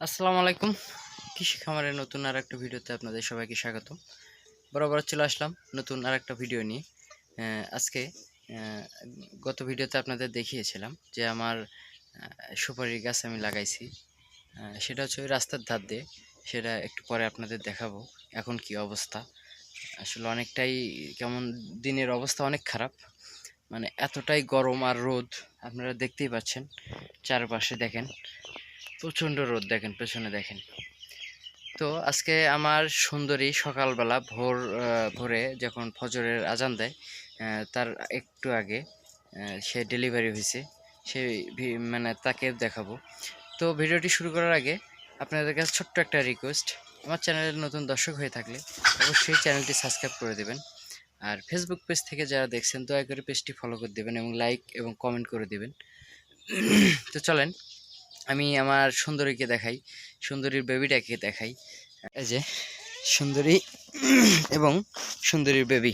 আসসালামু আলাইকুম। কৃষি খামারের নতুন আর একটা ভিডিওতে আপনাদের সবাইকে স্বাগত বরাবর চলে আসলাম নতুন আর একটা ভিডিও নিয়ে। আজকে গত ভিডিওতে আপনাদের দেখিয়েছিলাম যে আমার সুপারির গাছ আমি লাগাইছি। সেটা হচ্ছে ওই রাস্তার ধার দিয়ে। সেটা একটু পরে আপনাদের দেখাবো এখন কি অবস্থা। আসলে অনেকটাই কেমন দিনের অবস্থা, অনেক খারাপ। মানে এতটাই গরম আর রোদ, আপনারা দেখতেই পাচ্ছেন। চারপাশে দেখেন। প্রচণ্ড রোদ দেখেন, পেছনে দেখেন। তো আজকে আমার সুন্দরী সকালবেলা ভোর ভোরে যখন ফজরের আজান দেয় তার একটু আগে সে ডেলিভারি হয়েছে, সে মানে তাকে দেখাবো। তো ভিডিওটি শুরু করার আগে আপনাদের কাছে ছোট্ট একটা রিকোয়েস্ট আমার চ্যানেলের নতুন দর্শক হয়ে থাকলে অবশ্যই চ্যানেলটি সাবস্ক্রাইব করে দেবেন, আর ফেসবুক পেজ থেকে যারা দেখছেন, দয়া করে পেজটি ফলো করে দেবেন এবং লাইক এবং কমেন্ট করে দেবেন। তো চলেন আমি আমার সুন্দরীকে দেখাই, সুন্দরীর বেবিটাকে দেখাই। এই যে, সুন্দরী এবং সুন্দরীর বেবি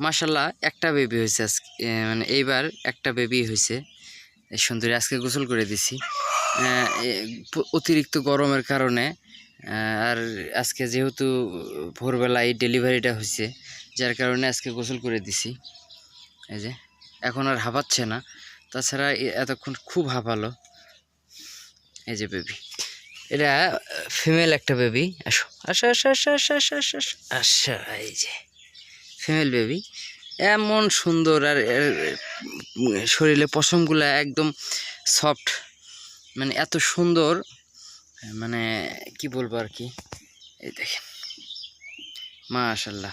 মাশাল্লাহ একটা বেবি হয়েছে আজকে মানে এইবার একটা বেবি হয়েছে। এই সুন্দরী আজকে গোসল করে দিছি। অতিরিক্ত গরমের কারণে আর আজকে যেহেতু ভোরবেলায় ডেলিভারিটা হয়েছে, যার কারণে আজকে গোসল করে দিছি। এই যে, এখন আর হাঁপাচ্ছে না। তাছাড়া এতক্ষণ খুব হাঁপালো। এই যে বেবি এটা ফিমেল একটা বেবি আসো আসো আসো আসো আসো আসো আসো আসো আসো এই যে ফিমেল বেবি এমন সুন্দর আর এর শরীরে পশমগুলো একদম সফট মানে এত সুন্দর মানে কি বলব আর কি এই দেখেন মাশাল্লাহ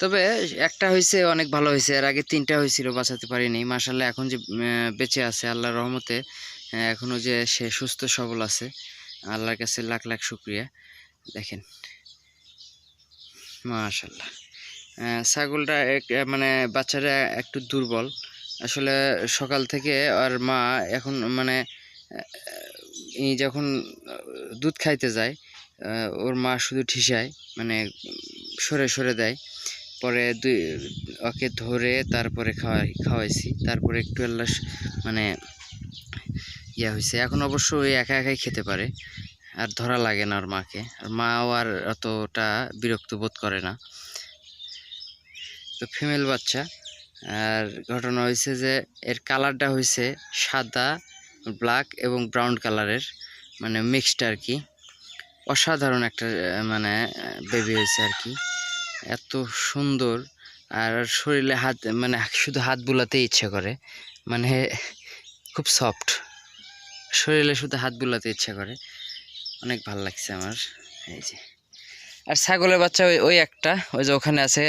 তবে একটা হয়েছে অনেক ভালো হয়েছে এর আগে তিনটা হয়েছিল বাঁচাতে পারিনি মাশাল্লাহ এখন যে বেঁচে আছে আল্লাহর রহমতে আহ, এখনও যে সে সুস্থ সবল আছে আল্লাহর কাছে লাখ লাখ শুক্রিয়া। দেখেন। মাশাল্লাহ ছাগলটা এক- মানে বাচ্চাটা একটু দুর্বল। আসলে সকাল থেকে আর মা এখন মানে যখন দুধ খাইতে যায় ওর মা শুধু ঠিসায় মানে সরে সরে দেয়। পরে দুই ওকে ধরে তারপরে খাওয়াই খাওয়াইছি। তারপরে একটু আল্লাহ মানে ইয়া হয়েছে। এখন অবশ্য ওই একা একাই খেতে পারে। আর ধরা লাগে না ওর মাকে। আর মাও আর অতটা বিরক্ত বোধ করে না। তো ফিমেল বাচ্চা। আর ঘটনা হয়েছে যে, এর কালারটা হয়েছে সাদা ব্ল্যাক এবং ব্রাউন কালারের মানে মিক্সড আর কি। অসাধারণ একটা মানে বেবি হয়েছে আর কি। এত সুন্দর। আর শরীরে হাত মানে শুধু হাত বুলাতেই ইচ্ছে করে। মানে খুব সফট শরীরে শুধু হাত বুলাতে ইচ্ছা করে। অনেক ভালো লাগছে আমার। এই যে। আর ছাগলের বাচ্চা ওই ওই একটা, ওই যে ওখানে আছে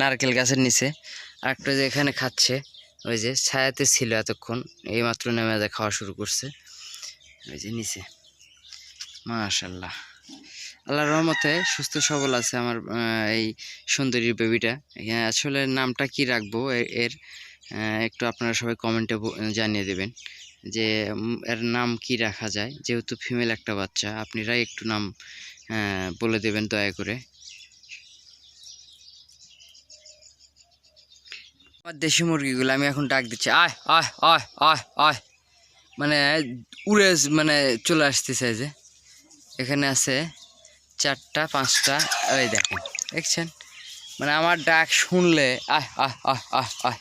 নারকেল গাছের নিচে। আর একটা যে এখানে খাচ্ছে, ওই যে ছায়াতে ছিল এতক্ষণ এইমাত্র নেমে যায় খাওয়া শুরু করছে। ওই যে নিচে। মাশাল্লাহ আল্লাহর রহমতে সুস্থ সবল আছে আমার এই সুন্দরী বেবিটা আসলে নামটা কি রাখব এর একটু আপনারা সবাই কমেন্টে জানিয়ে দেবেন। যে এর নাম কি রাখা যায়? যেহেতু ফিমেল একটা বাচ্চা আপনারাই একটু নাম আহ, বলে দেবেন দয়া করে। আমার দেশি মুরগিগুলো আমি এখন ডাক দিচ্ছি। আয় আয় আয় আয় আয়। মানে উড়ে মানে চলে আসতেছে যে। এখানে আছে চারটা পাঁচটা ওই দেখেন দেখছেন? মানে আমার ডাক শুনলে আয় আয় আয় আয় আয়।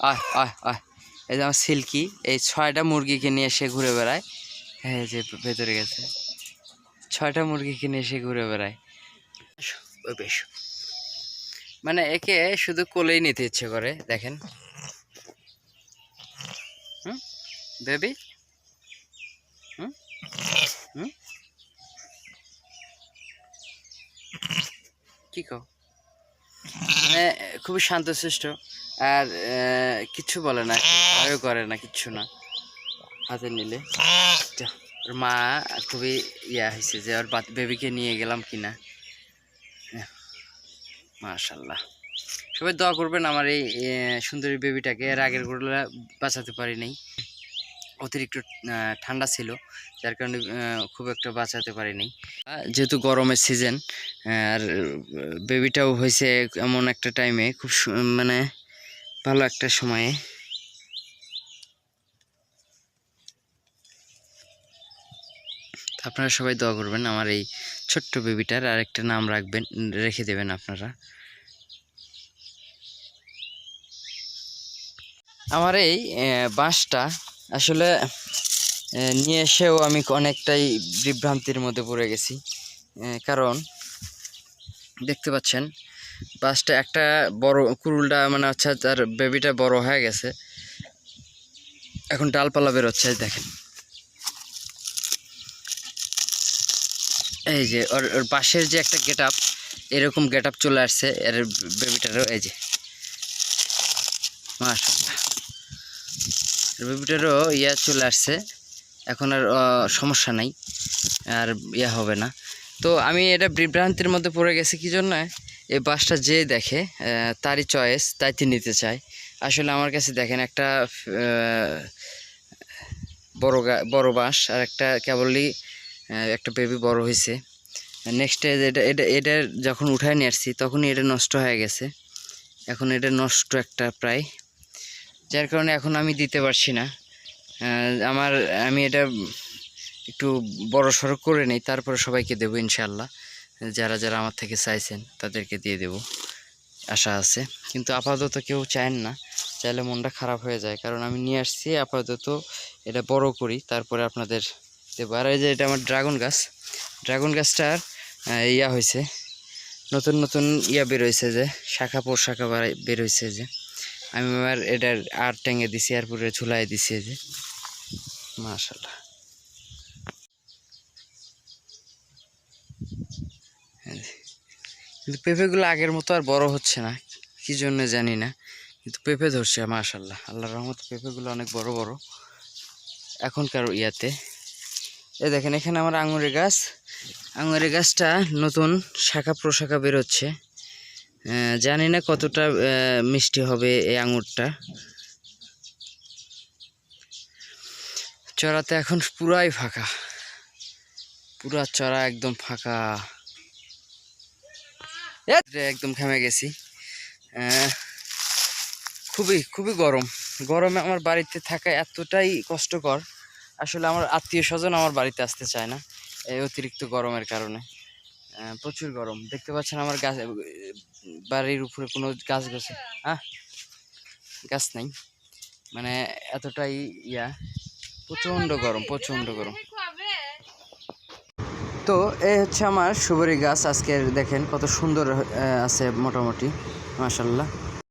আয় আয় আয়। এই যে আমার সিল্কি, এই ছয়টা মুরগিকে নিয়ে সে ঘুরে বেড়ায়। হ্যাঁ যে ভেতরে গেছে। ছয়টা মুরগিকে নিয়ে সে ঘুরে বেড়ায়। বেশ মানে একে শুধু কোলেই নিতে ইচ্ছে করে, দেখেন। হুম? বেবি? হুম? হুম? কি মানে খুবই শান্তশিষ্ট। আর কিচ্ছু বলে না ভয়ও করে না কিচ্ছু না। হাতে নিলে। ওর মা খুবই ইয়া হয়েছে যে, ওর বেবিকে নিয়ে গেলাম কিনা। মাশাল্লাহ। সবাই দোয়া করবেন আমার এই সুন্দরী বেবিটাকে। এর আগেরগুলো বাঁচাতে পারি নাই। অতিরিক্ত ঠান্ডা ছিল, যার কারণে খুব একটা বাঁচাতে পারিনি যেহেতু গরমের সিজন আর বেবিটাও হয়েছে এমন একটা টাইমে খুব মানে ভালো একটা সময়ে। আপনারা সবাই দোয়া করবেন, আমার এই ছোট্ট বেবিটার আর একটা নাম রাখবেন, রেখে দেবেন আপনারা। আমার এই বাঁশটা আসলে নিয়ে এসেও আমি অনেকটাই বিভ্রান্তির মধ্যে পড়ে গেছি। কারণ, দেখতে পাচ্ছেন বাঁশটা একটা বড় কুরুলটা মানে হচ্ছে তার বেবিটা বড় হয়ে গেছে। এখন ডালপালা বেরোচ্ছে দেখেন। এই যে, ওর ওর পাশের যে একটা গেট আপ এরকম গেট আপ চলে আসছে, এর বেবিটারও এই যে। মাশাল্লাহ বেবিটারও ইয়া চলে আসছে। এখন আর সমস্যা নাই, আর ইয়া হবে না। তো আমি এটা বিভ্রান্তির মধ্যে পড়ে গেছি, কি জন্য? এই বাসটা যে দেখে তারই চয়েস তাইতে নিতে চায়। আসলে আমার কাছে দেখেন একটা বড় বড় বাঁশ আর একটা কেবলই একটা বেবি বড় হয়েছে নেক্সটে এটা এটা এটা যখন উঠায় নিয়ে আসছি, তখনই এটা নষ্ট হয়ে গেছে। এখন এটা নষ্ট একটা প্রায়। যার কারণে এখন আমি দিতে পারছি না। আমার, আমি এটা একটু বড় সড়ো করে নেই, তারপরে সবাইকে দেবো ইনশাল্লাহ যারা যারা আমার থেকে চাইছেন তাদেরকে দিয়ে দেব। আশা আছে। কিন্তু আপাতত কেউ চায় না। চাইলে মনটা খারাপ হয়ে যায়। কারণ আমি নিয়ে আসছি, আপাতত এটা বড় করি, তারপরে আপনাদের দেবো। আর এই যে এটা আমার ড্রাগন গাছ। ড্রাগন গাছটার ইয়া হয়েছে। নতুন নতুন ইয়া বের হয়েছে যে, শাখা পোশাখা বের হয়েছে যে। আমি আমার এটার আর টেঙে দিছি, আর পুরো ঝুলাই দিছি যে। মাশাল্লাহ। কিন্তু পেঁপেগুলো আগের মতো আর বড় হচ্ছে না, কি জন্য জানি না। কিন্তু পেঁপে ধরছে মাশাল্লাহ আল্লাহর রহমত পেঁপেগুলো অনেক বড় বড়। এখনকার ইয়াতে। এ দেখেন, এখানে আমার আঙুরের গাছ। আঙুরের গাছটা নতুন শাখা প্রশাখা বেরোচ্ছে। জানি না কতটা মিষ্টি হবে এই আঙুরটা। চড়াতে এখন পুরাই ফাঁকা। পুরা চড়া একদম ফাঁকা। একদম ঘেমে গেছি। খুবই খুবই গরম। গরমে আমার বাড়িতে থাকা এতটাই কষ্টকর। আসলে আমার আত্মীয় স্বজন আমার বাড়িতে আসতে চায় না এই অতিরিক্ত গরমের কারণে। প্রচুর গরম। দেখতে পাচ্ছেন আমার গাছ, বাড়ির উপরে কোনো গাছ গাছে। হ্যাঁ গাছ নেই। মানে এতটাই ইয়া। প্রচণ্ড গরম প্রচণ্ড গরম। তো এই হচ্ছে আমার সুবরি গাছ। আজকের দেখেন কত সুন্দর আছে মোটামুটি মাসাল্লাহ